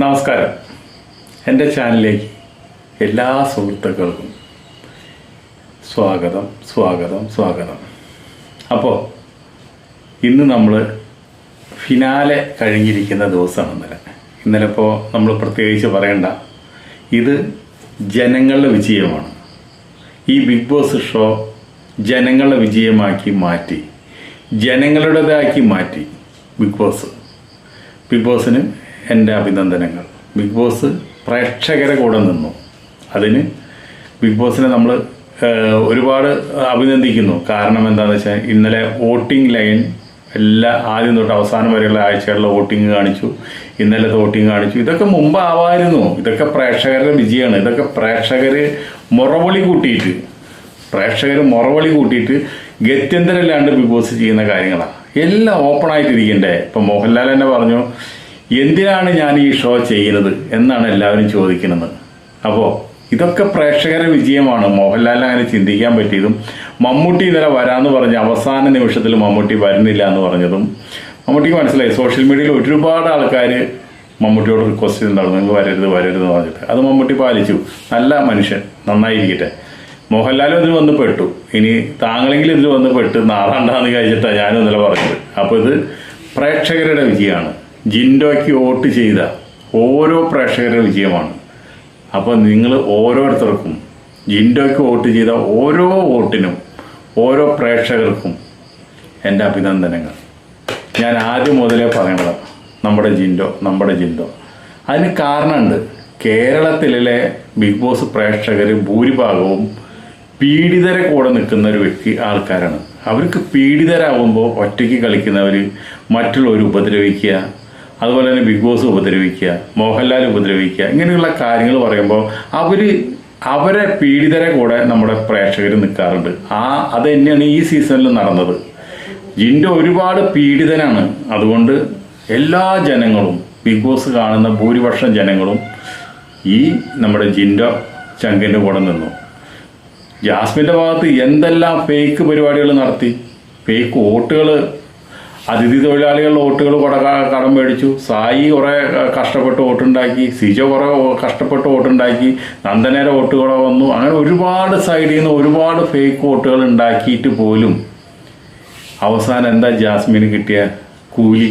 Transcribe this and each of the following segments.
നമസ്കാരം. എന്റെ ചാനലിലേക്ക് എല്ലാ സുഹൃത്തുക്കൾക്കും സ്വാഗതം സ്വാഗതം സ്വാഗതം. അപ്പോൾ ഇന്ന് നമ്മൾ ഫിനാലെ കഴിഞ്ഞിരിക്കുന്ന ദിവസമാണ് ഇന്നലെ. ഇന്നലെ ഇപ്പോൾ നമ്മൾ പ്രത്യേകിച്ച് പറയണ്ട. ഇത് ജനങ്ങളുടെ വിജയമാണ്. ഈ ബിഗ് ബോസ് ഷോ ജനങ്ങളുടെ വിജയമാക്കി മാറ്റി ജനങ്ങളുടേതാക്കി മാറ്റി ബിഗ് ബോസ്. ബിഗ് ബോസിന് എന്റെ അഭിനന്ദനങ്ങൾ. ബിഗ് ബോസ് പ്രേക്ഷകരെ കൂടെ നിന്നു. അതിന് ബിഗ് ബോസിനെ നമ്മൾ ഒരുപാട് അഭിനന്ദിക്കുന്നു. കാരണം എന്താണെന്ന് വെച്ചാൽ ഇന്നലെ വോട്ടിംഗ് ലൈൻ എല്ലാ ആദ്യം തൊട്ട് അവസാനം വരെയുള്ള ആഴ്ചകളിലെ വോട്ടിംഗ് കാണിച്ചു. ഇന്നലെ വോട്ടിംഗ് കാണിച്ചു. ഇതൊക്കെ മുമ്പ് ആവായിരുന്നു ഇതൊക്കെ പ്രേക്ഷകരുടെ വിജയമാണ്. ഇതൊക്കെ പ്രേക്ഷകർ മുറവിളി കൂട്ടിയിട്ട് പ്രേക്ഷകർ മുറവിളി കൂട്ടിയിട്ട് ഗത്യന്തരമില്ലാണ്ട് ബിഗ് ബോസ് ചെയ്യുന്ന കാര്യങ്ങളാണ് എല്ലാം ഓപ്പൺ ആയിട്ടിരിക്കണ്ടേ? ഇപ്പം മോഹൻലാൽ തന്നെ പറഞ്ഞു എന്തിനാണ് ഞാൻ ഈ ഷോ ചെയ്യുന്നത് എന്നാണ് എല്ലാവരും ചോദിക്കുന്നത്. അപ്പോൾ ഇതൊക്കെ പ്രേക്ഷകരെ വിജയമാണ്. മോഹൻലാൽ അങ്ങനെ ചിന്തിക്കാൻ പറ്റിയതും മമ്മൂട്ടി ഇന്നലെ വരാമെന്ന് പറഞ്ഞ് അവസാന നിമിഷത്തിൽ മമ്മൂട്ടി വരുന്നില്ല എന്ന് പറഞ്ഞതും മമ്മൂട്ടിക്ക് മനസ്സിലായി. സോഷ്യൽ മീഡിയയിൽ ഒരുപാട് ആൾക്കാർ മമ്മൂട്ടിയോട് റിക്വസ്റ്റ് ചെയ്തിട്ടുണ്ടായിരുന്നു. നിങ്ങൾ വരരുത് വരരുത് എന്ന് പറഞ്ഞിട്ട്. അത് മമ്മൂട്ടി പാലിച്ചു. നല്ല മനുഷ്യൻ. നന്നായിരിക്കട്ടെ. മോഹൻലാലും ഇതിൽ വന്ന് പെട്ടു. ഇനി താങ്കളെങ്കിലും ഇതിൽ വന്ന് പെട്ട് നാടാണ്ടാന്ന് കഴിച്ചിട്ടാണ് ഞാനും ഇന്നലെ പറഞ്ഞത്. അപ്പോൾ ഇത് പ്രേക്ഷകരുടെ വിജയമാണ്. ജിൻഡോയ്ക്ക് വോട്ട് ചെയ്ത ഓരോ പ്രേക്ഷകരുടെ വിജയമാണ്. അപ്പോൾ നിങ്ങൾ ഓരോരുത്തർക്കും ജിൻഡോയ്ക്ക് വോട്ട് ചെയ്ത ഓരോ വോട്ടിനും ഓരോ പ്രേക്ഷകർക്കും എന്റെ അഭിനന്ദനങ്ങൾ. ഞാൻ ആദ്യം മുതലേ പറയണത് നമ്മുടെ ജിൻഡോ നമ്മുടെ ജിൻഡോ. അതിന് കാരണമുണ്ട് കേരളത്തിലെ ബിഗ് ബോസ് പ്രേക്ഷകർ ഭൂരിഭാഗവും പീഡിതരെ കൂടെ നിൽക്കുന്ന ഒരു വ്യക്തി ആൾക്കാരാണ്. അവർക്ക് പീഡിതരാകുമ്പോൾ ഒറ്റയ്ക്ക് കളിക്കുന്നവർ മറ്റുള്ളവർ ഉപദ്രവിക്കുക അതുപോലെ തന്നെ ബിഗ് ബോസ് ഉപദ്രവിക്കുക മോഹൻലാൽ ഉപദ്രവിക്കുക ഇങ്ങനെയുള്ള കാര്യങ്ങൾ പറയുമ്പോൾ അവർ അവരെ പീഡിതരെ കൂടെ നമ്മുടെ പ്രേക്ഷകർ നിൽക്കാറുണ്ട്. ആ അത് തന്നെയാണ് ഈ സീസണിൽ നടന്നത്. ജിന്റെ ഒരുപാട് പീഡിതനാണ്. അതുകൊണ്ട് എല്ലാ ജനങ്ങളും ബിഗ് ബോസ് കാണുന്ന ഭൂരിപക്ഷം ജനങ്ങളും ഈ നമ്മുടെ ജിന്റെ ചങ്കിന്റെ കൂടെ നിന്നു. ജാസ്മിന്റെ ഭാഗത്ത് എന്തെല്ലാം ഫേക്ക് പരിപാടികൾ നടത്തി ഫേക്ക് വോട്ടുകൾ അതിഥി തൊഴിലാളികളുടെ വോട്ടുകൾ കുറെ കടം മേടിച്ചു. സായി കുറെ കഷ്ടപ്പെട്ട് വോട്ടുണ്ടാക്കി. സിജോ കുറെ കഷ്ടപ്പെട്ട് വോട്ടുണ്ടാക്കി. നന്ദനയുടെ വോട്ടുകളോ വന്നു. അങ്ങനെ ഒരുപാട് സൈഡിൽ നിന്ന് ഒരുപാട് ഫേക്ക് വോട്ടുകൾ ഉണ്ടാക്കിയിട്ട് പോലും അവസാനം എന്താ ജാസ്മിന് കിട്ടിയ കൂലി?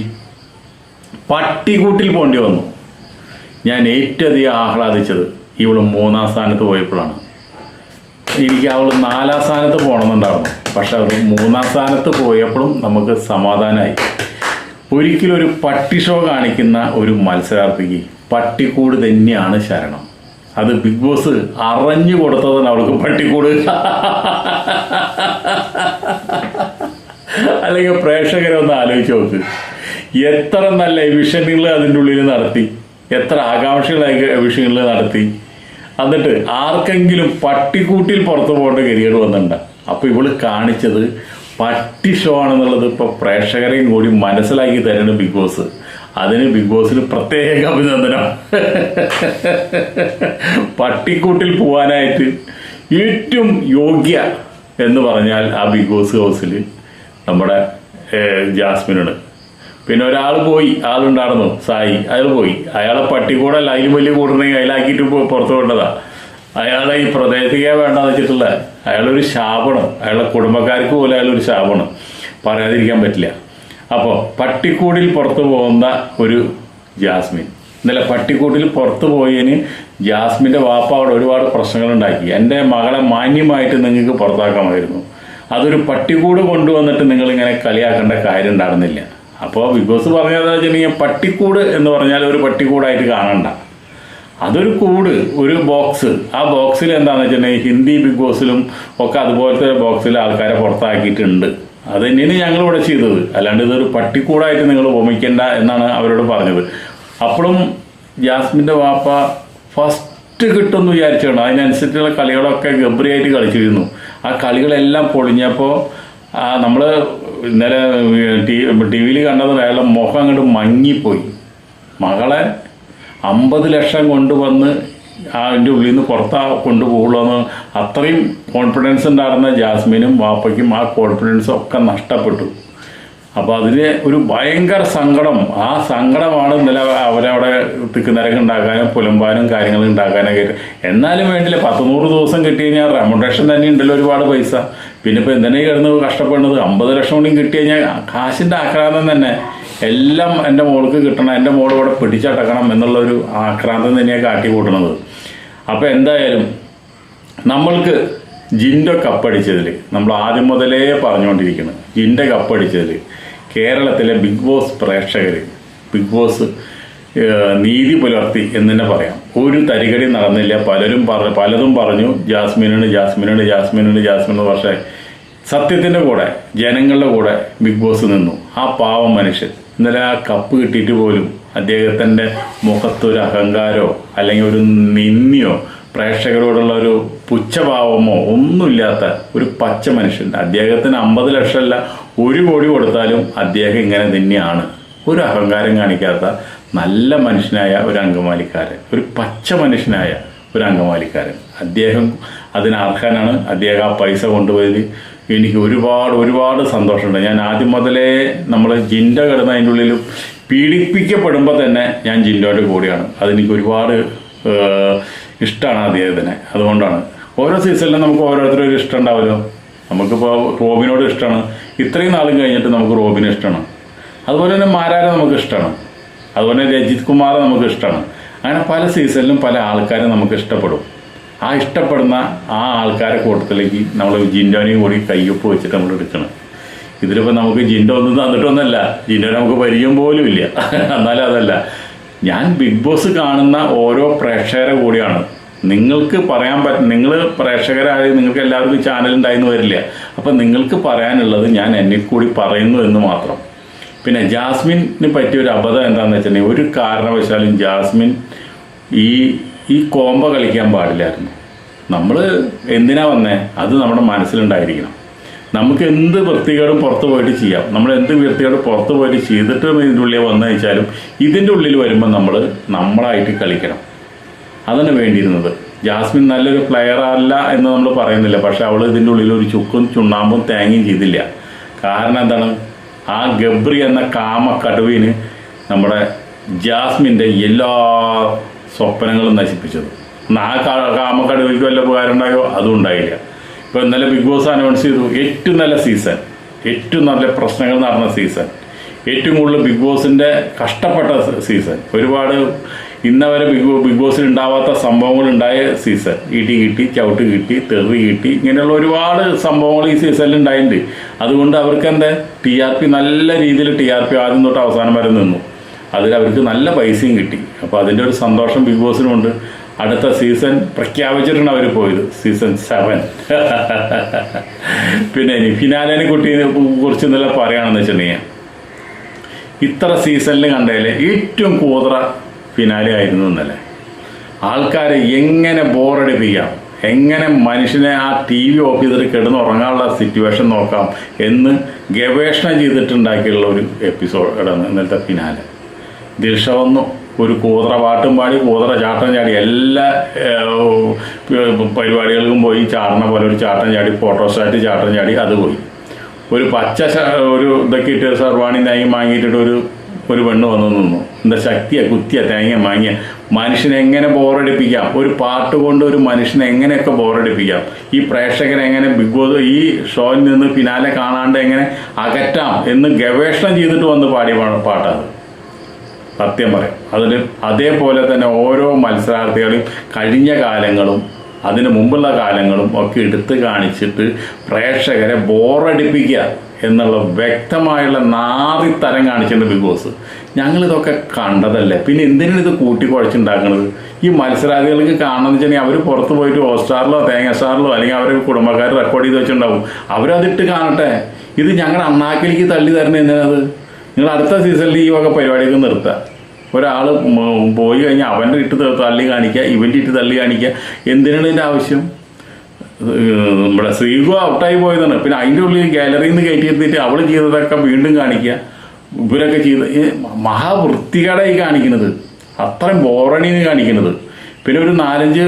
പട്ടികൂട്ടിൽ പോണ്ടി വന്നു. ഞാൻ ഏറ്റവും അധികം ആഹ്ലാദിച്ചത് ഇവൾ മൂന്നാം സ്ഥാനത്ത് പോയപ്പോഴാണ്. എനിക്ക് അവൾ നാലാം സ്ഥാനത്ത് പോകണമെന്നുണ്ടായിരുന്നു. പക്ഷെ അവൾ മൂന്നാം സ്ഥാനത്ത് പോയപ്പോഴും നമുക്ക് സമാധാനമായി. ഒരിക്കലും ഒരു പട്ടി ഷോ കാണിക്കുന്ന ഒരു മത്സരാർത്ഥിക്ക് പട്ടിക്കൂട് തന്നെയാണ് ശരണം. അത് ബിഗ് ബോസ് അറിഞ്ഞു കൊടുത്തതാണ് അവൾക്ക് പട്ടിക്കൂട്. അല്ലെങ്കിൽ പ്രേക്ഷകരെ ഒന്ന് ആലോചിച്ച് നോക്ക്. എത്ര നല്ല വിഷയങ്ങൾ അതിന്റെ ഉള്ളിൽ നടത്തി. എത്ര ആകാംക്ഷകളായി വിഷയങ്ങൾ നടത്തി. എന്നിട്ട് ആർക്കെങ്കിലും പട്ടിക്കൂട്ടിൽ പുറത്തു പോകേണ്ട ഗതികേട് വന്നിട്ടുണ്ട്. അപ്പൊ ഇവൾ കാണിച്ചത് പട്ടി ഷോ ആണെന്നുള്ളത് ഇപ്പൊ പ്രേക്ഷകരെയും കൂടി മനസ്സിലാക്കി തരണ ബിഗ് ബോസ്. അതിന് ബിഗ് ബോസിന് പ്രത്യേക അഭിനന്ദനം. പട്ടിക്കൂട്ടിൽ പോവാനായിട്ട് ഏറ്റവും യോഗ്യ എന്ന് പറഞ്ഞാൽ ആ ബിഗ് ബോസ് ഹൗസിൽ നമ്മുടെ ജാസ്മിനാണ്. പിന്നെ ഒരാൾ പോയി ആളുണ്ടായിരുന്നു സായി അയാൾ പോയി. അയാളെ പട്ടിക്കൂടല്ല അതിലും വലിയ കൂടുന്ന അയാളാക്കിയിട്ട് പോയി പുറത്തു കൊണ്ടതാ. അയാളെ ഈ പ്രദേശിക വേണ്ടെന്ന് വെച്ചിട്ടുള്ള അയാളൊരു ശാപണം. അയാളെ കുടുംബക്കാർക്ക് പോലും അയാളൊരു ശാപണം. പറയാതിരിക്കാൻ പറ്റില്ല. അപ്പോൾ പട്ടിക്കൂടിൽ പുറത്തു പോകുന്ന ഒരു ജാസ്മിൻ. ഇന്നലെ പട്ടിക്കൂട്ടിൽ പുറത്തു പോയതിന് ജാസ്മിന്റെ വാപ്പ അവിടെ ഒരുപാട് പ്രശ്നങ്ങളുണ്ടാക്കി. എന്റെ മകളെ മാന്യമായിട്ട് നിങ്ങൾക്ക് പുറത്താക്കാമായിരുന്നു. അതൊരു പട്ടിക്കൂട് കൊണ്ടുവന്നിട്ട് നിങ്ങളിങ്ങനെ കളിയാക്കേണ്ട കാര്യം ഉണ്ടായിരുന്നില്ല. അപ്പോൾ ബിഗ് ബോസ് പറഞ്ഞത് വെച്ചിട്ടുണ്ടെങ്കിൽ പട്ടിക്കൂട് എന്ന് പറഞ്ഞാൽ ഒരു പട്ടിക്കൂടായിട്ട് കാണണ്ട. അതൊരു കൂട് ഒരു ബോക്സ് ആ ബോക്സിൽ എന്താണെന്ന് വെച്ചിട്ടുണ്ടെങ്കിൽ ഹിന്ദി ബിഗ് ബോസിലും ഒക്കെ അതുപോലത്തെ ബോക്സിൽ ആൾക്കാരെ പുറത്താക്കിയിട്ടുണ്ട്. അത് തന്നെയാണ് ഞങ്ങൾ ഇവിടെ ചെയ്തത്. അല്ലാണ്ട് ഇതൊരു പട്ടിക്കൂടായിട്ട് നിങ്ങൾ ഉപമിക്കേണ്ട എന്നാണ് അവരോട് പറഞ്ഞത്. അപ്പോഴും ജാസ്മിന്റെ വാപ്പ ഫസ്റ്റ് കിട്ടുമെന്ന് വിചാരിച്ചുകൊണ്ട് അതിനനുസരിച്ചുള്ള കളികളൊക്കെ ഗംഭീരമായിട്ട് കളിച്ചിരുന്നു. ആ കളികളെല്ലാം പൊളിഞ്ഞപ്പോൾ നമ്മൾ ഇന്നലെ ടി ടി വിയിൽ കണ്ടത് അയാളുടെ മുഖം അങ്ങോട്ട് മങ്ങിപ്പോയി. മകളെ അമ്പത് ലക്ഷം കൊണ്ടുവന്ന് അതിന്റെ ഉള്ളിൽ നിന്ന് പുറത്താ കൊണ്ടുപോകുള്ളൂ അത്രയും കോൺഫിഡൻസ് ഉണ്ടായിരുന്ന ജാസ്മിനും വാപ്പയ്ക്കും ആ കോൺഫിഡൻസ് ഒക്കെ നഷ്ടപ്പെട്ടു. അപ്പോൾ അതിന് ഒരു ഭയങ്കര സങ്കടം. ആ സങ്കടമാണ് ഇന്നലെ അവരവിടെ തിക്കുനിരക്ക് ഉണ്ടാക്കാനും പുലമ്പാനും കാര്യങ്ങൾ ഉണ്ടാക്കാനൊക്കെ എന്നാലും വേണ്ടില്ല പത്ത് നൂറ് ദിവസം കിട്ടി കഴിഞ്ഞാൽ റെമുണ്ടേഷൻ തന്നെ ഉണ്ടല്ലോ ഒരുപാട് പൈസ. പിന്നെ ഇപ്പോൾ എന്തിനാ കിടന്ന് കഷ്ടപ്പെടുന്നത്? അമ്പത് ലക്ഷം കൂടി കിട്ടി കഴിഞ്ഞാൽ കാശിന്റെ ആക്രാന്തം തന്നെ. എല്ലാം എന്റെ മോൾക്ക് കിട്ടണം എന്റെ മോൾ ഇവിടെ പിടിച്ചടക്കണം എന്നുള്ളൊരു ആക്രാന്തം തന്നെയാണ് കാട്ടി കൂട്ടണത് അപ്പോൾ എന്തായാലും നമ്മൾക്ക് ജിന്റെ കപ്പടിച്ചതിൽ നമ്മൾ ആദ്യം മുതലേ പറഞ്ഞുകൊണ്ടിരിക്കുന്നത് ജിന്റെ കപ്പടിച്ചതിൽ കേരളത്തിലെ ബിഗ് ബോസ് പ്രേക്ഷകർ ബിഗ് ബോസ് നീതി പുലർത്തി എന്ന് തന്നെ പറയാം. ഒരു തരികടി നടന്നില്ല. പലരും പറ പലതും പറഞ്ഞു. ജാസ്മിനുണ്ട് ജാസ്മിനുണ്ട് ജാസ്മിനുണ്ട് ജാസ്മിൻ പക്ഷേ സത്യത്തിന്റെ കൂടെ ജനങ്ങളുടെ കൂടെ ബിഗ് ബോസ് നിന്നു. ആ പാവം മനുഷ്യൻ. ഇന്നലെ ആ കപ്പ് കിട്ടിയിട്ട് പോലും അദ്ദേഹത്തിന്റെ മുഖത്തൊരു അഹങ്കാരോ അല്ലെങ്കിൽ ഒരു നിന്ദിയോ പ്രേക്ഷകരോടുള്ള ഒരു പുച്ഛഭാവമോ ഒന്നുമില്ലാത്ത ഒരു പച്ച മനുഷ്യൻ. അദ്ദേഹത്തിന് അമ്പത് ലക്ഷമല്ല ഒരു കോടി കൊടുത്താലും അദ്ദേഹം ഇങ്ങനെ തന്നെയാണ്. ഒരു അഹങ്കാരം കാണിക്കാത്ത നല്ല മനുഷ്യനായ ഒരു അങ്കമാലിക്കാരൻ. ഒരു പച്ച മനുഷ്യനായ ഒരു അങ്കമാലിക്കാരൻ. അദ്ദേഹം അതിന് അർഹനാണ്. അദ്ദേഹം ആ പൈസ കൊണ്ടുപോയത് എനിക്ക് ഒരുപാട് ഒരുപാട് സന്തോഷമുണ്ട്. ഞാൻ ആദ്യം മുതലേ നമ്മൾ ജിൻഡ കിടന്ന് അതിന്റെ ഉള്ളിൽ പീഡിപ്പിക്കപ്പെടുമ്പോൾ തന്നെ ഞാൻ ജിൻഡോന്റെ കൂടെയാണ്. അതെനിക്ക് ഒരുപാട് ഇഷ്ടമാണ് അദ്ദേഹത്തിനെ അതുകൊണ്ടാണ്. ഓരോ സീസണിലും നമുക്ക് ഓരോരുത്തരും ഒരു ഇഷ്ടം ഉണ്ടാവുമല്ലോ നമുക്കിപ്പോൾ റോബിനോട് ഇഷ്ടമാണ് ഇത്രയും നാളും കഴിഞ്ഞിട്ട് നമുക്ക് റോബിനെ ഇഷ്ടമാണ് അതുപോലെ തന്നെ മാരാരെ നമുക്ക് ഇഷ്ടമാണ് അതുപോലെ തന്നെ രജിത് കുമാറെ നമുക്ക് ഇഷ്ടമാണ് അങ്ങനെ പല സീസണിലും പല ആൾക്കാരെ നമുക്ക് ഇഷ്ടപ്പെടും. ആ ഇഷ്ടപ്പെടുന്ന ആ ആൾക്കാരെ കൂട്ടത്തിലേക്ക് നമ്മൾ ജിൻഡോനെയും കൂടി കയ്യൊപ്പ് വെച്ചിട്ട് നമ്മൾ എടുക്കണം. ഇതിലിപ്പോൾ നമുക്ക് ജിൻഡോ ഒന്നും തന്നിട്ടൊന്നല്ല. ജിൻഡോ നമുക്ക് പരിചയം പോലും ഇല്ല എന്നാലും അതല്ല. ഞാൻ ബിഗ് ബോസ് കാണുന്ന ഓരോ പ്രേക്ഷകരെ കൂടിയാണ്. നിങ്ങൾക്ക് പറയാൻ പറ്റും നിങ്ങൾ പ്രേക്ഷകരായ നിങ്ങൾക്ക് എല്ലാവർക്കും ചാനൽ ഉണ്ടായിരുന്നു വരില്ല. അപ്പം നിങ്ങൾക്ക് പറയാനുള്ളത് ഞാൻ എന്നിൽ കൂടി പറയുന്നു എന്ന് മാത്രം. പിന്നെ ജാസ്മിനെ പറ്റിയ ഒരു അബദ്ധം എന്താണെന്ന് വെച്ചിട്ടുണ്ടെങ്കിൽ ഒരു കാരണവശാലും ജാസ്മിൻ ഈ ഈ കോമ്പ കളിക്കാൻ പാടില്ലായിരുന്നു. നമ്മൾ എന്തിനാ വന്നേ? അത് നമ്മുടെ മനസ്സിലുണ്ടായിരിക്കണം. നമുക്ക് എന്ത് വൃത്തികേടും പുറത്ത് പോയിട്ട് ചെയ്യാം. നമ്മൾ എന്ത് വൃത്തികേടും പുറത്ത് പോയിട്ട് ചെയ്തിട്ട് ഇതിന്റെ ഉള്ളിൽ വന്നു വെച്ചാലും ഇതിന്റെ ഉള്ളിൽ വരുമ്പോൾ നമ്മൾ നമ്മളായിട്ട് കളിക്കണം. അതാണ് വേണ്ടിയിരുന്നത്. ജാസ്മിൻ നല്ലൊരു പ്ലെയർ അല്ല എന്ന് നമ്മൾ പറയുന്നില്ല. പക്ഷെ അവൾ ഇതിന്റെ ഉള്ളിൽ ഒരു ചുക്കും ചുണ്ണാമ്പും തേങ്ങയും ചെയ്തില്ല. കാരണം എന്താണ്? ആ ഗബ്രി എന്ന കാമ കടുവിന് നമ്മുടെ ജാസ്മിന്റെ എല്ലാ സ്വപ്നങ്ങളും നശിപ്പിച്ചത്. ആ കാമ കാമക്കടുവിക്ക് വല്ല ഉപകാരം ഉണ്ടായോ അതും ഉണ്ടായില്ല. ഇപ്പോൾ ഇന്നലെ ബിഗ് ബോസ് അനൗൺസ് ചെയ്തു. ഏറ്റവും നല്ല സീസൺ ഏറ്റവും നല്ല പ്രശ്നങ്ങൾ നടന്ന സീസൺ ഏറ്റവും കൂടുതൽ ബിഗ് ബോസിന്റെ കഷ്ടപ്പെട്ട സീസൺ ഒരുപാട് ഇന്നവരെ ബിഗ് ബിഗ് ബോസിൽ ഉണ്ടാവാത്ത സംഭവങ്ങൾ ഉണ്ടായ സീസൺ ഇടി കിട്ടി ചവിട്ട് കിട്ടി തെറി കിട്ടി ഇങ്ങനെയുള്ള ഒരുപാട് സംഭവങ്ങൾ ഈ സീസണിൽ ഉണ്ടായിട്ടുണ്ട്. അതുകൊണ്ട് അവർക്ക് എന്താ ടി ആർ പി നല്ല രീതിയിൽ ടി ആർ പി ആദ്യം തൊട്ട് അവസാനം വരെ നിന്നു. അതിൽ അവർക്ക് നല്ല പൈസയും കിട്ടി. അപ്പോൾ അതിന്റെ ഒരു സന്തോഷം ബിഗ് ബോസിനുണ്ട്. അടുത്ത സീസൺ പ്രഖ്യാപിച്ചിട്ടാണ് അവർ പോയത്. സീസൺ സെവൻ പിന്നെ ഇനി ഫിനാലിനെ കുട്ടി കുറിച്ച് ഇന്നലെ പറയുകയാണെന്ന് വെച്ചിട്ടുണ്ടെങ്കിൽ ഇത്ര സീസണിൽ കണ്ടതിൽ ഏറ്റവും കൂതറ ഫിനാലെ ആയിരുന്നു ഇന്നലെ. ആൾക്കാരെ എങ്ങനെ ബോറടിപ്പിക്കാം? എങ്ങനെ മനുഷ്യനെ ആ ടി വി ഓഫ് ചെയ്തിട്ട് കിടന്നുറങ്ങാനുള്ള സിറ്റുവേഷൻ നോക്കാം എന്ന് ഗവേഷണം ചെയ്തിട്ടുണ്ടാക്കിയുള്ള ഒരു എപ്പിസോഡാണ് ഇന്നലത്തെ ഫിനാലെ ദിൽഷ വന്നു ഒരു കൂതറ പാട്ടും പാടി കൂതറ ചാട്ടം ചാടി എല്ലാ പരിപാടികൾക്കും പോയി ചാടണ പോലെ ഒരു ചാട്ടം ചാടി ഫോട്ടോസ്റ്റാറ്റ് ചാട്ടം ചാടി അത് പോയി. ഒരു പച്ച ഒരു ഇതൊക്കെ ഇട്ട് സർവാണി നായി വാങ്ങിയിട്ടിട്ട് ഒരു ഒരു പെണ്ണ് വന്നു നിന്നു. എന്താ ശക്തിയ കുത്തിയ തേങ്ങ മാങ്ങിയ. മനുഷ്യനെ എങ്ങനെ ബോറടിപ്പിക്കാം? ഒരു പാട്ട് കൊണ്ട് ഒരു മനുഷ്യനെ എങ്ങനെയൊക്കെ ബോറടിപ്പിക്കാം? ഈ പ്രേക്ഷകനെ എങ്ങനെ ബിഗ് ബോസ് ഈ ഷോയിൽ നിന്ന് ഫിനാലെ കാണാണ്ട് എങ്ങനെ അകറ്റാം എന്ന് ഗവേഷണം ചെയ്തിട്ട് വന്ന് പാടിയ പാട്ടാണ്. സത്യം പറയാം. അതിൽ അതേപോലെ തന്നെ ഓരോ മത്സരാർത്ഥികളെയും കഴിഞ്ഞ കാലങ്ങളും അതിന് മുമ്പുള്ള കാലങ്ങളും ഒക്കെ എടുത്ത് കാണിച്ചിട്ട് പ്രേക്ഷകരെ ബോറടിപ്പിക്കുക എന്നുള്ള വ്യക്തമായുള്ള നാറിത്തരം കാണിച്ചിട്ടുണ്ട് ബിഗ് ബോസ്. ഞങ്ങളിതൊക്കെ കണ്ടതല്ലേ? പിന്നെ എന്തിനാണ് ഇത് കൂട്ടി കുഴച്ചുണ്ടാക്കുന്നത് ഈ മത്സരാർത്ഥികൾക്ക് കാണണമെന്ന് വെച്ചിട്ടുണ്ടെങ്കിൽ അവർ പുറത്ത് പോയിട്ട് ഹോട്ട്സ്റ്റാറിലോ തേങ്ങ സ്റ്റാറിലോ അല്ലെങ്കിൽ അവർ കുടുംബക്കാർ റെക്കോർഡ് ചെയ്ത് വെച്ചിട്ടുണ്ടാവും അവരതിട്ട് കാണട്ടെ. ഇത് ഞങ്ങളുടെ അണ്ണാക്കിലേക്ക് തള്ളി തരണേ എന്തിനത് നിങ്ങൾ അടുത്ത സീസണിൽ ഈ വക പരിപാടിയൊക്കെ നിർത്തുക ഒരാൾ പോയി കഴിഞ്ഞാൽ അവന്റെ ഇട്ട് തള്ളി കാണിക്കുക ഇവന്റെ ഇട്ട് തള്ളി കാണിക്കുക. എന്തിനാണ് ഇതിന്റെ ആവശ്യം? നമ്മുടെ ശ്രീകു ഔട്ടായി പോയതാണ്. പിന്നെ അതിന്റെ ഉള്ളിൽ ഗാലറിയിൽ നിന്ന് കയറ്റി എത്തിയിട്ട് അവൾ ചെയ്തതൊക്കെ വീണ്ടും കാണിക്കുക. ഇവരൊക്കെ ചെയ്ത് ഈ മഹാവൃത്തികേടായി കാണിക്കുന്നത്. അത്രയും ബോറണിന്ന് കാണിക്കുന്നത്. പിന്നെ ഒരു നാലഞ്ച്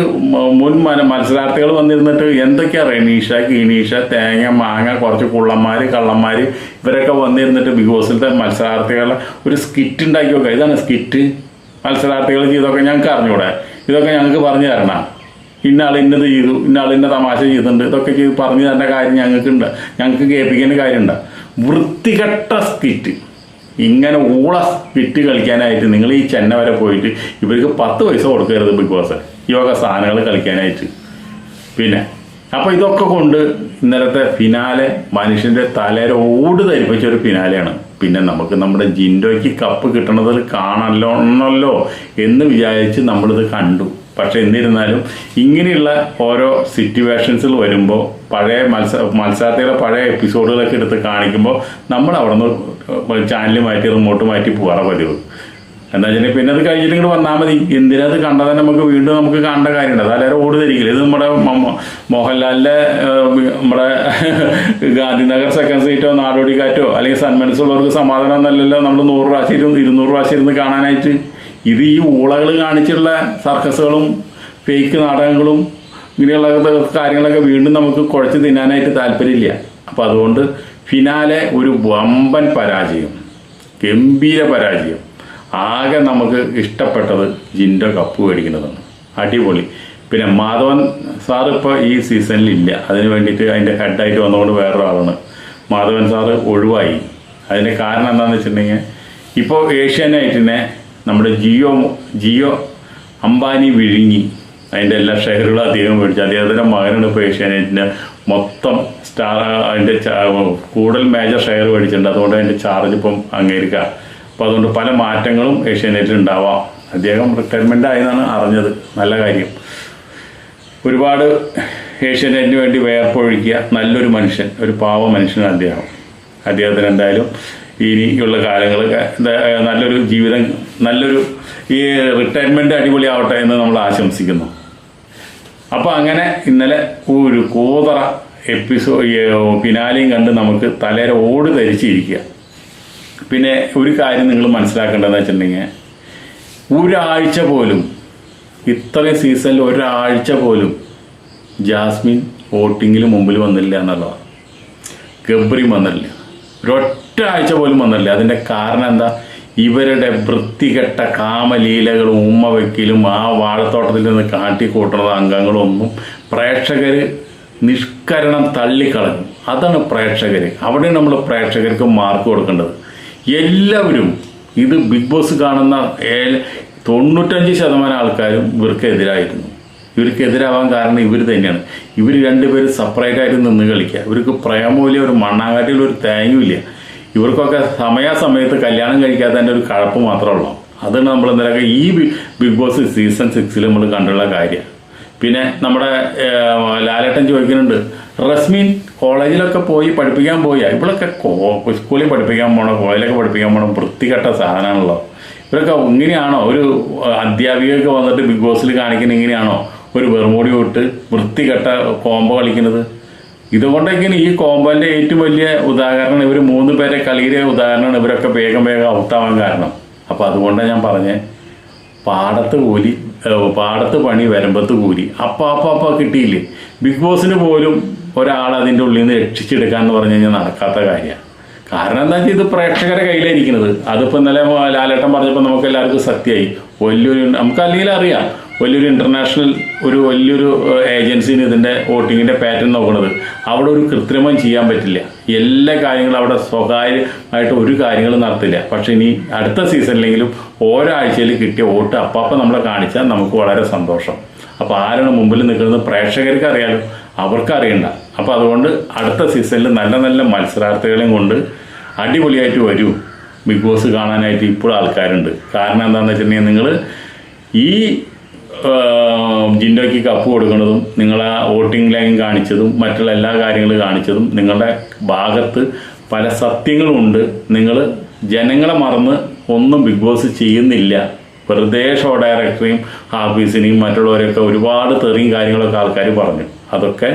മുൻ മത്സരാർത്ഥികൾ വന്നിരുന്നിട്ട് എന്തൊക്കെയാ റെനീഷ കിനീഷ തേങ്ങ മാങ്ങ കുറച്ച് കുള്ളന്മാർ കള്ളന്മാർ ഇവരൊക്കെ വന്നിരുന്നിട്ട് ബിഗ് ബോസിലത്തെ മത്സരാർത്ഥികളെ ഒരു സ്കിറ്റ് ഉണ്ടാക്കി നോക്കുക ഇതാണ് സ്കിറ്റ് മത്സരാർത്ഥികൾ ചെയ്തൊക്കെ ഞങ്ങൾക്ക് അറിഞ്ഞൂടെ. ഇതൊക്കെ ഞങ്ങൾക്ക് പറഞ്ഞു തരണം. ഇന്ന ആൾ ഇന്നത് ചെയ്തു ഇന്ന ആൾ ഇന്ന തമാശ ചെയ്തിട്ടുണ്ട്. ഇതൊക്കെ ചെയ്ത് പറഞ്ഞു തരേണ്ട കാര്യം ഞങ്ങൾക്കുണ്ട്. ഞങ്ങൾക്ക് കേൾപ്പിക്കേണ്ട കാര്യമുണ്ട്. വൃത്തികെട്ട സ്കിറ്റ് ഇങ്ങനെ ഊള വിട്ട് കളിക്കാനായിട്ട് നിങ്ങൾ ഈ ചെന്ന വരെ പോയിട്ട് ഇവർക്ക് പത്ത് പൈസ കൊടുക്കരുത് ബിഗ് ബോസ്. യോഗ സാധനങ്ങൾ കളിക്കാനായിട്ട്. പിന്നെ അപ്പോൾ ഇതൊക്കെ കൊണ്ട് ഇന്നലത്തെ ഫിനാലെ മനുഷ്യന്റെ തലയരോട് ഓട് ധരിപ്പിച്ച ഒരു ഫിനാലെയാണ്. പിന്നെ നമുക്ക് നമ്മുടെ ജിൻഡോയ്ക്ക് കപ്പ് കിട്ടണതിൽ എന്നല്ലോ എന്ന് വിചാരിച്ച് നമ്മളിത് കണ്ടു. പക്ഷെ എന്നിരുന്നാലും ഇങ്ങനെയുള്ള ഓരോ സിറ്റുവേഷൻസിൽ വരുമ്പോൾ പഴയ മത്സ മത്സരാർത്ഥികളെ പഴയ എപ്പിസോഡുകളൊക്കെ എടുത്ത് കാണിക്കുമ്പോൾ നമ്മൾ അവിടെ നിന്ന് ചാനൽ മാറ്റി റിമോട്ട് മാറ്റി പോകാറ പതിവ്. എന്താ വെച്ചാൽ പിന്നെ അത് കഴിഞ്ഞിട്ട് ഇങ്ങോട്ട് വന്നാൽ മതി. എന്തിനാ അത് കണ്ടാൽ നമുക്ക് വീണ്ടും നമുക്ക് കാണേണ്ട കാര്യമുണ്ട്. അതല്ലാതെ ഓട് തരിക്കില്ല ഇത് നമ്മുടെ മോഹൻലാലിന്റെ നമ്മുടെ ഗാന്ധിനഗർ സെക്കൻഡ് സീറ്റോ നാടോടിക്കാറ്റോ അല്ലെങ്കിൽ സന്മനസ് ഉള്ളവർക്ക് സമാധാനം എന്നല്ലല്ലോ നമ്മൾ നൂറ് പ്രാവശ്യം ഇരുന്ന് ഇരുന്നൂറ് പ്രാവശ്യം ഇരുന്ന് കാണാനായിട്ട്. ഇത് ഈ ഊളകൾ കാണിച്ചുള്ള സർക്കസുകളും ഫേക്ക് നാടകങ്ങളും ഇങ്ങനെയുള്ള കാര്യങ്ങളൊക്കെ വീണ്ടും നമുക്ക് കുഴച്ച് തിന്നാനായിട്ട് താല്പര്യമില്ല. അപ്പം അതുകൊണ്ട് ഫിനാലെ ഒരു വമ്പൻ പരാജയം. ഗംഭീര പരാജയം. ആകെ നമുക്ക് ഇഷ്ടപ്പെട്ടത് ജിൻഡോ കപ്പ് മേടിക്കുന്നതാണ്. അടിപൊളി. പിന്നെ മാധവൻ സാർ ഇപ്പോൾ ഈ സീസണിൽ ഇല്ല. അതിന് വേണ്ടിയിട്ട് അതിന്റെ ഹെഡായിട്ട് വന്നുകൊണ്ട് വേറൊരാളാണ്. മാധവൻ സാറ് ഒഴിവായി. അതിന്റെ കാരണം എന്താണെന്ന് വെച്ചിട്ടുണ്ടെങ്കിൽ ഇപ്പോൾ ഏഷ്യാനെറ്റിനെ നമ്മുടെ ജിയോ ജിയോ അംബാനി വിഴുങ്ങി. അതിന്റെ എല്ലാ ഷെയറുകളും അദ്ദേഹം മേടിച്ചു. അദ്ദേഹത്തിന്റെ മകനാണ് ഇപ്പോൾ ഏഷ്യാനെറ്റിന് മൊത്തം സ്റ്റാർ അതിന്റെ കൂടുതൽ മേജർ ഷെയർ മേടിച്ചിട്ടുണ്ട്. അതുകൊണ്ട് അതിന്റെ ചാർജ് ഇപ്പം അംഗീകരിക്കുക അപ്പോൾ അതുകൊണ്ട് പല മാറ്റങ്ങളും ഏഷ്യാനെറ്റിൽ ഉണ്ടാവാം. അദ്ദേഹം റിട്ടയർമെന്റ് ആയെന്നാണ് അറിഞ്ഞത്. നല്ല കാര്യം. ഒരുപാട് ഏഷ്യാനെറ്റിന് വേണ്ടി വേർപ്പൊഴിക്കുക നല്ലൊരു മനുഷ്യൻ ഒരു പാവ മനുഷ്യനാണ് അദ്ദേഹം. അദ്ദേഹത്തിന് എന്തായാലും ഇനിയുള്ള കാലങ്ങളൊക്കെ നല്ലൊരു ജീവിതം നല്ലൊരു ഈ റിട്ടയർമെന്റ് അടിപൊളിയാവട്ടെ എന്ന് നമ്മൾ ആശംസിക്കുന്നു. അപ്പോൾ അങ്ങനെ ഇന്നലെ ഒരു കൂതറ എപ്പിസോഡ് ഫിനാലെയും കണ്ട് നമുക്ക് തലേര ഓട് ധരിച്ചിരിക്കുക. പിന്നെ ഒരു കാര്യം നിങ്ങൾ മനസ്സിലാക്കേണ്ടതെന്ന് വെച്ചിട്ടുണ്ടെങ്കിൽ ഒരാഴ്ച പോലും ഇത്രയും സീസണിൽ ഒരാഴ്ച പോലും ജാസ്മിൻ വോട്ടിങ്ങിൽ മുമ്പിൽ വന്നില്ല എന്നുള്ളതാണ്. ഗബ്രിയും വന്നില്ല. ഒരൊറ്റ ആഴ്ച പോലും വന്നില്ല. അതിന്റെ കാരണം എന്താ? ഇവരുടെ വൃത്തികെട്ട കാമലീലകളും ഉമ്മ വയ്ക്കലും ആ വാഴത്തോട്ടത്തിൽ നിന്ന് കാട്ടിക്കൂട്ടുന്ന അംഗങ്ങളൊന്നും പ്രേക്ഷകർ നിഷ്കരണം തള്ളിക്കളഞ്ഞു. അതാണ് പ്രേക്ഷകർ അവിടെ നമ്മൾ പ്രേക്ഷകർക്ക് മാർക്ക് കൊടുക്കേണ്ടത്. എല്ലാവരും ഇത് ബിഗ് ബോസ് കാണുന്ന തൊണ്ണൂറ്റഞ്ച് ശതമാനം ആൾക്കാരും ഇവർക്കെതിരായിരുന്നു ഇവർക്കെതിരാവാൻ കാരണം ഇവർ തന്നെയാണ്. ഇവർ രണ്ടുപേരും സെപ്പറേറ്റ് ആയിട്ട് നിന്ന് കളിക്കുക. ഇവർക്ക് പ്രേമമില്ല ഒരു മണ്ണാങ്കാട്ടിൽ ഒരു തേങ്ങയില്ല ഇവർക്കൊക്കെ സമയാസമയത്ത് കല്യാണം കഴിക്കാത്തതിന്റെ ഒരു കഴപ്പ് മാത്രമേ ഉള്ളൂ. അതാണ് നമ്മൾ ഇന്നലെ ഈ ബിഗ് ബോസ് സീസൺ സിക്സിൽ നമ്മൾ കണ്ടുള്ള കാര്യം. പിന്നെ നമ്മുടെ ലാലേട്ടൻ ചോദിക്കുന്നുണ്ട് റസ്മിൻ കോളേജിലൊക്കെ പോയി പഠിപ്പിക്കാൻ പോയാ? ഇവളൊക്കെ സ്കൂളിൽ പഠിപ്പിക്കാൻ പോണോ? കോളേജിലൊക്കെ പഠിപ്പിക്കാൻ പോകണം വൃത്തികെട്ട സാധനമാണല്ലോ. ഇവരൊക്കെ ഇങ്ങനെയാണോ? ഒരു അധ്യാപികയൊക്കെ വന്നിട്ട് ബിഗ് ബോസിൽ കാണിക്കുന്ന ഇങ്ങനെയാണോ? ഒരു വെറുമോടി വിട്ട് വൃത്തികെട്ട കോംബോ കളിക്കുന്നത്? ഇതുകൊണ്ടൊക്കെയാണ് ഈ കോമ്പോന്റെ ഏറ്റവും വലിയ ഉദാഹരണം ഇവർ മൂന്ന് പേരെ കളിയിലെ ഉദാഹരണമാണ്. ഇവരൊക്കെ വേഗം വേഗം ഔട്ടാവാൻ കാരണം. അപ്പോൾ അതുകൊണ്ടാണ് ഞാൻ പറഞ്ഞേ പാടത്ത് കൂലി പാടത്ത് പണി വരമ്പത്ത് കൂലി. അപ്പ അപ്പ അപ്പ കിട്ടിയില്ലേ? ബിഗ് ബോസിന് പോലും ഒരാൾ അതിന്റെ ഉള്ളിൽ നിന്ന് രക്ഷിച്ചെടുക്കുക എന്ന് പറഞ്ഞു കഴിഞ്ഞാൽ നടക്കാത്ത കാര്യമാണ്. കാരണം എന്താ വെച്ചാൽ ഇത് പ്രേക്ഷകരെ കയ്യിലായിരിക്കുന്നത് അതിപ്പോൾ ഇന്നലെ ലാലേട്ടൻ പറഞ്ഞപ്പോൾ നമുക്ക് എല്ലാവർക്കും സത്യമായി. വലിയൊരു നമുക്ക് അല്ലെങ്കിൽ അറിയാം. വലിയൊരു ഇന്റർനാഷണൽ ഒരു വലിയൊരു ഏജൻസിന് ഇതിന്റെ വോട്ടിങ്ങിന്റെ പാറ്റേൺ നോക്കുന്നത് അവിടെ ഒരു കൃത്രിമം ചെയ്യാൻ പറ്റില്ല. എല്ലാ കാര്യങ്ങളും അവിടെ സ്വകാര്യമായിട്ട് ഒരു കാര്യങ്ങളും നടത്തില്ല. പക്ഷേ ഇനി അടുത്ത സീസണിലെങ്കിലും ഒരാഴ്ചയിൽ കിട്ടിയ വോട്ട് അപ്പാപ്പം നമ്മളെ കാണിച്ചാൽ നമുക്ക് വളരെ സന്തോഷം. അപ്പോൾ ആരാണ് മുമ്പിൽ നിൽക്കുന്നത് പ്രേക്ഷകർക്ക് അറിയാലോ. അവർക്ക് അറിയണ്ട. അപ്പോൾ അതുകൊണ്ട് അടുത്ത സീസണിൽ നല്ല നല്ല മത്സരാർത്ഥികളെയും കൊണ്ട് അടിപൊളിയായിട്ട് വരൂ. ബിഗ് ബോസ് കാണാനായിട്ട് ഇപ്പോൾ ആൾക്കാരുണ്ട്. കാരണം എന്താണെന്ന് വെച്ചിട്ടുണ്ടെങ്കിൽ നിങ്ങൾ ഈ ജിൻഡോയ്ക്ക് കപ്പ് കൊടുക്കുന്നതും നിങ്ങളെ വോട്ടിംഗ് ലൈൻ കാണിച്ചതും മറ്റുള്ള എല്ലാ കാര്യങ്ങളും കാണിച്ചതും നിങ്ങളുടെ ഭാഗത്ത് പല സത്യങ്ങളുമുണ്ട് നിങ്ങൾ ജനങ്ങളെ മറന്ന് ഒന്നും ബിഗ് ബോസ് ചെയ്യുന്നില്ല. വെറുതെ ഷോ ഡയറക്ടറെയും ഹാഫീസിനെയും മറ്റുള്ളവരെയൊക്കെ ഒരുപാട് തെറിയും കാര്യങ്ങളൊക്കെ ആൾക്കാർ പറഞ്ഞു. അതൊക്കെ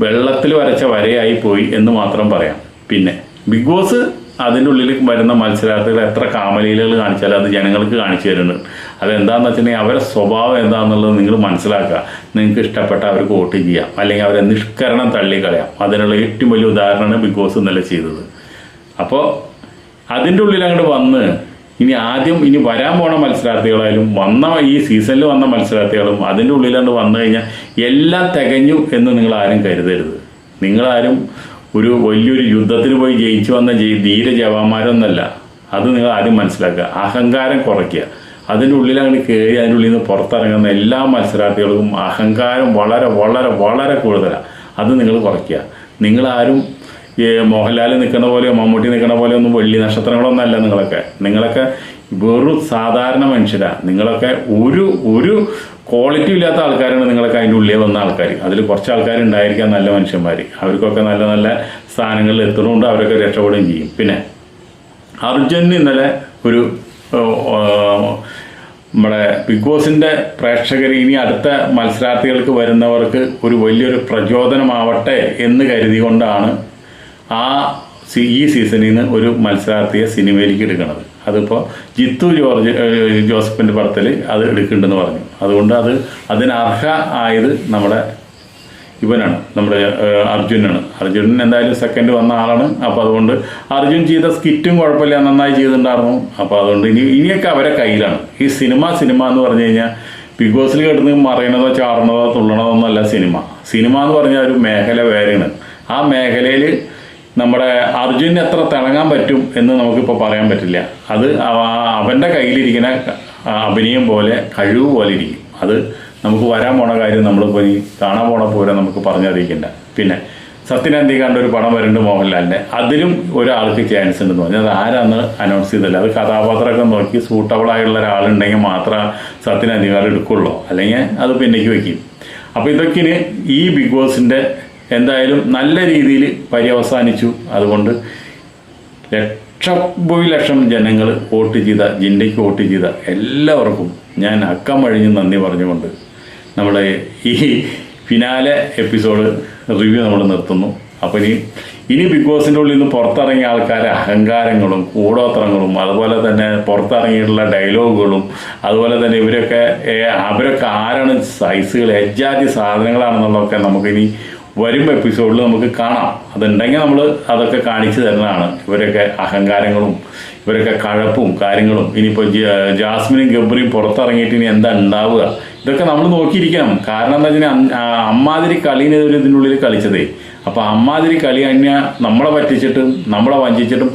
വെള്ളത്തിൽ വരച്ച വരയായി പോയി എന്ന് മാത്രം പറയാം. പിന്നെ ബിഗ് ബോസ് അതിന്റെ ഉള്ളിൽ വരുന്ന മത്സരാർത്ഥികൾ എത്ര കാമലീലകൾ കാണിച്ചാലും അത് ജനങ്ങൾക്ക് കാണിച്ചു തരുന്നുണ്ട്. അതെന്താണെന്ന് വെച്ചിട്ടുണ്ടെങ്കിൽ അവരുടെ സ്വഭാവം എന്താണെന്നുള്ളത് നിങ്ങൾ മനസ്സിലാക്കുക. നിങ്ങൾക്ക് ഇഷ്ടപ്പെട്ട അവർക്ക് വോട്ട് ചെയ്യാം. അല്ലെങ്കിൽ അവരെ നിഷ്കരണം തള്ളിക്കളയാം. അതിനുള്ള ഏറ്റവും വലിയ ഉദാഹരണമാണ് ബിഗ് ബോസ് ഇന്നലെ ചെയ്തത്. അപ്പോൾ അതിന്റെ ഉള്ളിൽ അങ്ങോട്ട് വന്ന് ഇനി ആദ്യം ഇനി വരാൻ പോണ മത്സരാർത്ഥികളായാലും വന്ന ഈ സീസണിൽ വന്ന മത്സരാർത്ഥികളും അതിന്റെ ഉള്ളിലാണ്ട് വന്നു കഴിഞ്ഞാൽ എല്ലാം തികഞ്ഞു എന്ന് നിങ്ങൾ ആരും കരുതരുത്. നിങ്ങളാരും ഒരു വലിയൊരു യുദ്ധത്തിന് പോയി ജയിച്ചു വന്ന ജയി- ധീര ജവാന്മാരൊന്നല്ല. അത് നിങ്ങൾ ആദ്യം മനസ്സിലാക്കുക. അഹങ്കാരം കുറയ്ക്കുക. അതിന്റെ ഉള്ളിൽ അങ്ങനെ കയറി അതിന്റെ ഉള്ളിൽ നിന്ന് പുറത്തിറങ്ങുന്ന എല്ലാ മത്സരാർത്ഥികൾക്കും അഹങ്കാരം വളരെ വളരെ വളരെ കൂടുതലാണ് അത് നിങ്ങൾ കുറയ്ക്കുക. നിങ്ങളാരും ഈ മോഹൻലാൽ നിൽക്കുന്ന പോലെയോ മമ്മൂട്ടി നിൽക്കുന്ന പോലെയോ ഒന്നും വലിയ നക്ഷത്രങ്ങളൊന്നും അല്ല നിങ്ങളൊക്കെ. നിങ്ങളൊക്കെ വെറും സാധാരണ മനുഷ്യരാണ് നിങ്ങളൊക്കെ ഒരു ഒരു ക്വാളിറ്റി ഇല്ലാത്ത ആൾക്കാരാണ് നിങ്ങളൊക്കെ അതിന്റെ ഉള്ളിൽ വന്ന ആൾക്കാർ അതിൽ കുറച്ച് ആൾക്കാരുണ്ടായിരിക്കാം നല്ല മനുഷ്യന്മാർ അവർക്കൊക്കെ നല്ല നല്ല സ്ഥാനങ്ങളിൽ എത്തുന്നുണ്ട് അവരൊക്കെ രക്ഷപ്പെടുകയും ചെയ്യും. പിന്നെ അർജുൻ ഇന്നലെ ഒരു നമ്മുടെ ബിഗ് ബോസിന്റെ പ്രേക്ഷകർ ഇനി അടുത്ത മത്സരാർത്ഥികൾക്ക് വരുന്നവർക്ക് ഒരു വലിയൊരു പ്രചോദനമാവട്ടെ എന്ന് കരുതികൊണ്ടാണ് ആ ഈ സീസണിൽ നിന്ന് ഒരു മത്സരാർത്ഥിയെ സിനിമയിലേക്ക് എടുക്കുന്നത്. അതിപ്പോൾ ജിത്തു ജോർജ് ജോസഫിന്റെ പടത്തിൽ അത് എടുക്കുന്നുണ്ടെന്ന് പറഞ്ഞു. അതുകൊണ്ട് അത് അതിനർഹ ആയത് നമ്മുടെ ഇവനാണ് നമ്മുടെ അർജുനാണ് അർജുനൻ എന്തായാലും സെക്കൻഡ് വന്ന ആളാണ്. അപ്പോൾ അതുകൊണ്ട് അർജുൻ ചെയ്ത സ്കിറ്റും കുഴപ്പമില്ല നന്നായി ചെയ്തിട്ടുണ്ടായിരുന്നു. അപ്പോൾ അതുകൊണ്ട് ഇനി ഇനിയൊക്കെ അവരെ കയ്യിലാണ്. ഈ സിനിമ സിനിമ എന്ന് പറഞ്ഞു കഴിഞ്ഞാൽ ബിഗ് ബോസിൽ കിടന്ന് മറയണതോ ചാറണതോ തുള്ളണതോ ഒന്നല്ല സിനിമ. സിനിമ എന്ന് പറഞ്ഞാൽ ഒരു മേഖല വേറെയാണ്. ആ മേഖലയിൽ നമ്മുടെ അർജുന് എത്ര തിളങ്ങാൻ പറ്റും എന്ന് നമുക്കിപ്പോൾ പറയാൻ പറ്റില്ല. അത് അവ- അവന്റെ കയ്യിലിരിക്കുന്ന അഭിനയം പോലെ കഴിവ് പോലെ ഇരിക്കും. അത് നമുക്ക് വരാൻ പോണ കാര്യം നമ്മളിപ്പോൾ ഈ കാണാൻ പോണ പോലെ നമുക്ക് പറഞ്ഞറിയിക്കണ്ട പിന്നെ സത്യനന്ദിക്കാണ്ട് ഒരു പടം വരുന്നുണ്ട് മോഹൻലാലിന്റെ അതിലും ഒരാൾക്ക് ചാൻസ് ഉണ്ടെന്ന് പറഞ്ഞു. അത് ആരാന്ന് അനൗൺസ് ചെയ്തില്ല അത് കഥാപാത്രമൊക്കെ നോക്കി സൂട്ടബിളായുള്ള ഒരാളുണ്ടെങ്കിൽ മാത്രമേ സത്യനന്ദിക്കാർ എടുക്കുള്ളൂ. അല്ലെങ്കിൽ അത് പിന്നേക്ക് വയ്ക്കും അപ്പോൾ ഇതൊക്കെ ഈ ബിഗ് ബോസിന്റെ എന്തായാലും നല്ല രീതിയിൽ പര്യവസാനിച്ചു. അതുകൊണ്ട് ലക്ഷോപലക്ഷം ജനങ്ങൾ വോട്ട് ചെയ്ത ജിൻഡയ്ക്ക് വോട്ട് ചെയ്ത എല്ലാവർക്കും ഞാൻ അക്കം വഴിഞ്ഞ് നന്ദി പറഞ്ഞുകൊണ്ട് നമ്മുടെ ഈ ഫിനാലെ എപ്പിസോഡ് റിവ്യൂ നമ്മൾ നിർത്തുന്നു. അപ്പോൾ ഇനി ഇനി ബിഗ് ബോസിന്റെ ഉള്ളിൽ നിന്ന് പുറത്തിറങ്ങിയ ആൾക്കാരെ അഹങ്കാരങ്ങളും കൂടോത്രങ്ങളും അതുപോലെ തന്നെ പുറത്തിറങ്ങിയിട്ടുള്ള ഡയലോഗുകളും അതുപോലെ തന്നെ ഇവരൊക്കെ അവരൊക്കെ ആരാണ് സൈസുകൾ എജാതി സാധനങ്ങളാണെന്നുള്ളതൊക്കെ നമുക്കിനി വരും എപ്പിസോഡിൽ നമുക്ക് കാണാം. അതുണ്ടെങ്കിൽ നമ്മൾ അതൊക്കെ കാണിച്ചു തരുന്നതാണ്. ഇവരൊക്കെ അഹങ്കാരങ്ങളും ഇവരൊക്കെ കഴപ്പും കാര്യങ്ങളും. ഇനിയിപ്പോൾ ജാസ്മിനും ഗബ്രിയും പുറത്തിറങ്ങിയിട്ട് ഇനി എന്താ ഉണ്ടാവുക? ഇതൊക്കെ നമ്മൾ നോക്കിയിരിക്കണം. കാരണം എന്താ വെച്ചാൽ അമ്മാതിരി കളിനെതിരെ ഇതിനുള്ളിൽ കളിച്ചതേ. അപ്പോൾ അമ്മാതിരി കളി അന്യ നമ്മളെ പറ്റിച്ചിട്ടും നമ്മളെ വഞ്ചിച്ചിട്ടും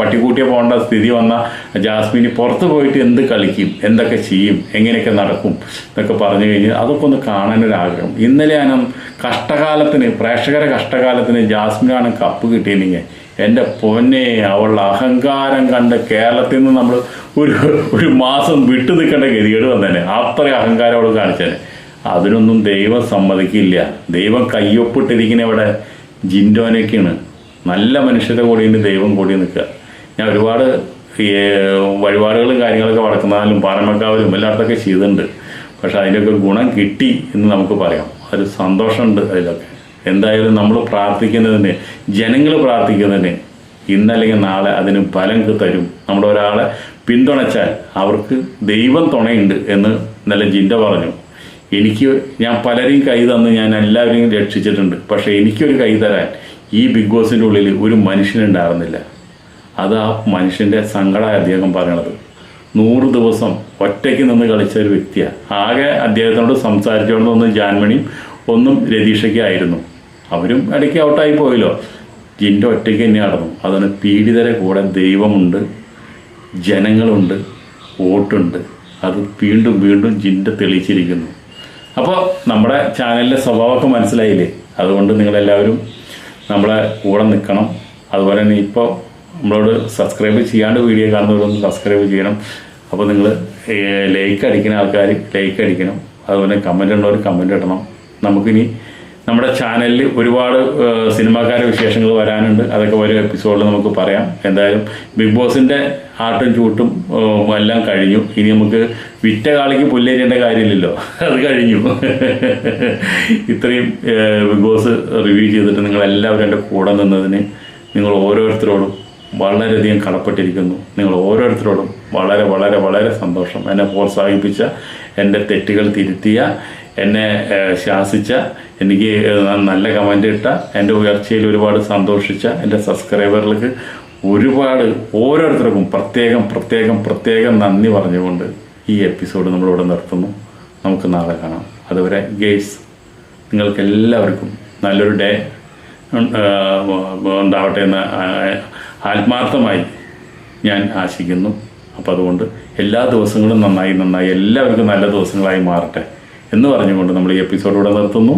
പട്ടിക്കൂട്ടിയെ പോകേണ്ട സ്ഥിതി വന്ന ജാസ്മിനി പുറത്ത് പോയിട്ട് എന്ത് കളിക്കും എന്തൊക്കെ ചെയ്യും എങ്ങനെയൊക്കെ നടക്കും എന്നൊക്കെ പറഞ്ഞു കഴിഞ്ഞാൽ അതൊക്കെ ഒന്ന് കാണാനൊരാഗ്രഹം. ഇന്നലെ ഞാനും കഷ്ടകാലത്തിന് പ്രേക്ഷകരെ കഷ്ടകാലത്തിന് ജാസ്മിനാണ് കപ്പ് കിട്ടിയിരുന്നെങ്കിൽ എന്റെ പൊന്നെ അവളുടെ അഹങ്കാരം കണ്ട് കേരളത്തിൽ നിന്ന് നമ്മൾ ഒരു ഒരു മാസം വിട്ടു നിൽക്കേണ്ട ഗതികേട് വന്നേനെ. അത്ര അഹങ്കാരം അവൾ കാണിച്ചേനെ. അതിനൊന്നും ദൈവം സമ്മതിക്കില്ല. ദൈവം കയ്യൊപ്പിട്ടിരിക്കുന്ന ഇവിടെ. ജിൻഡോനൊക്കെയാണ്. നല്ല മനുഷ്യരുടെ കൂടെയുണ്ട് ദൈവം കൂടി നിൽക്കുക. ഞാൻ ഒരുപാട് വഴിപാടുകളും കാര്യങ്ങളൊക്കെ വടക്കുന്നാലും പാറമക്കാവിലും എല്ലായിടത്തൊക്കെ ചെയ്തിട്ടുണ്ട്. പക്ഷെ അതിന്റെയൊക്കെ ഗുണം കിട്ടി എന്ന് നമുക്ക് പറയാം. ഒരു സന്തോഷമുണ്ട് അതിലൊക്കെ. എന്തായാലും നമ്മൾ പ്രാർത്ഥിക്കുന്നതിന് ജനങ്ങൾ പ്രാർത്ഥിക്കുന്നതിന് ഇന്നല്ലെങ്കിൽ നാളെ അതിന് ഫലം തരും. നമ്മുടെ ഒരാളെ പിന്തുണച്ചാൽ അവർക്ക് ദൈവം തുണയുണ്ട് എന്ന് നല്ല ജിൻഡ പറഞ്ഞു. എനിക്ക് ഞാൻ പലരെയും കൈ തന്ന് ഞാൻ എല്ലാവരെയും രക്ഷിച്ചിട്ടുണ്ട്. പക്ഷെ എനിക്കൊരു കൈ തരാൻ ഈ ബിഗ് ബോസിന്റെ ഉള്ളിൽ ഒരു മനുഷ്യനുണ്ടായിരുന്നില്ല. അത് ആ മനുഷ്യന്റെ സങ്കടമായി അദ്ദേഹം പറയണത്. നൂറ് ദിവസം ഒറ്റയ്ക്ക് നിന്ന് കളിച്ച ഒരു വ്യക്തിയാണ് ആകെ അദ്ദേഹത്തിനോട് സംസാരിച്ചുകൊണ്ട് ഒന്നും ജാൻമണിയും ഒന്നും രതീഷയ്ക്ക് ആയിരുന്നു. അവരും ഇടയ്ക്ക് ഔട്ടായി പോയല്ലോ. ജിന്റെ ഒറ്റയ്ക്ക് തന്നെ നടന്നു. അതാണ് പീഡിതരെ കൂടെ ദൈവമുണ്ട് ജനങ്ങളുണ്ട് വോട്ടുണ്ട്. അത് വീണ്ടും വീണ്ടും ജിന്റെ തെളിയിച്ചിരിക്കുന്നു. അപ്പോൾ നമ്മുടെ ചാനലിന്റെ സ്വഭാവമൊക്കെ മനസ്സിലായില്ലേ? അതുകൊണ്ട് നിങ്ങളെല്ലാവരും നമ്മളെ കൂടെ നിൽക്കണം. അതുപോലെ തന്നെ ഇപ്പോൾ നമ്മളോട് സബ്സ്ക്രൈബ് ചെയ്യാണ്ട് വീഡിയോ കാണുന്നവരൊന്ന് സബ്സ്ക്രൈബ് ചെയ്യണം. അപ്പോൾ നിങ്ങൾ ലൈക്ക് അടിക്കുന്ന ആൾക്കാർ ലൈക്ക് അടിക്കണം. അതുപോലെ കമന്റ് ഉള്ളവർ കമന്റ് ഇടണം. നമുക്കിനി നമ്മുടെ ചാനലിൽ ഒരുപാട് സിനിമാക്കാര വിശേഷങ്ങൾ വരാനുണ്ട്. അതൊക്കെ ഓരോ എപ്പിസോഡിൽ നമുക്ക് പറയാം. എന്തായാലും ബിഗ് ബോസിന്റെ ആട്ടും ചൂട്ടും എല്ലാം കഴിഞ്ഞു. ഇനി നമുക്ക് വിറ്റ കാളിക്ക് പുല്ലേരിയേണ്ട കാര്യമില്ലല്ലോ. അത് കഴിഞ്ഞു. ഇത്രയും ബിഗ് ബോസ് റിവ്യൂ ചെയ്തിട്ട് നിങ്ങളെല്ലാവരും എന്റെ കൂടെ നിന്നതിന് നിങ്ങൾ ഓരോരുത്തരോടും വളരെയധികം കടപ്പെട്ടിരിക്കുന്നു. നിങ്ങൾ ഓരോരുത്തരോടും വളരെ വളരെ വളരെ സന്തോഷം. എന്നെ പ്രോത്സാഹിപ്പിച്ച എന്റെ തെറ്റുകൾ തിരുത്തിയ എന്നെ ശാസിച്ച എനിക്ക് നല്ല കമന്റ് ഇട്ട എന്റെ ഉയർച്ചയിൽ ഒരുപാട് സന്തോഷിച്ച എന്റെ സബ്സ്ക്രൈബറുകൾക്ക് ഒരുപാട് ഓരോരുത്തർക്കും പ്രത്യേകം പ്രത്യേകം പ്രത്യേകം നന്ദി പറഞ്ഞുകൊണ്ട് ഈ എപ്പിസോഡ് നമ്മളിവിടെ നിർത്തുന്നു. നമുക്ക് നാളെ കാണാം. അതുവരെ ഗേസ് നിങ്ങൾക്ക് എല്ലാവർക്കും നല്ലൊരു ഡേ ഉണ്ടാവട്ടെ എന്ന് ആത്മാർത്ഥമായി ഞാൻ ആശിക്കുന്നു. അപ്പോൾ അതുകൊണ്ട് എല്ലാ ദിവസങ്ങളും നന്നായി നന്നായി എല്ലാവർക്കും നല്ല ദിവസങ്ങളായി മാറട്ടെ. എന്ന് പറഞ്ഞുകൊണ്ട് നമ്മൾ ഈ എപ്പിസോഡ് ഇവിടെ നിർത്തുന്നു.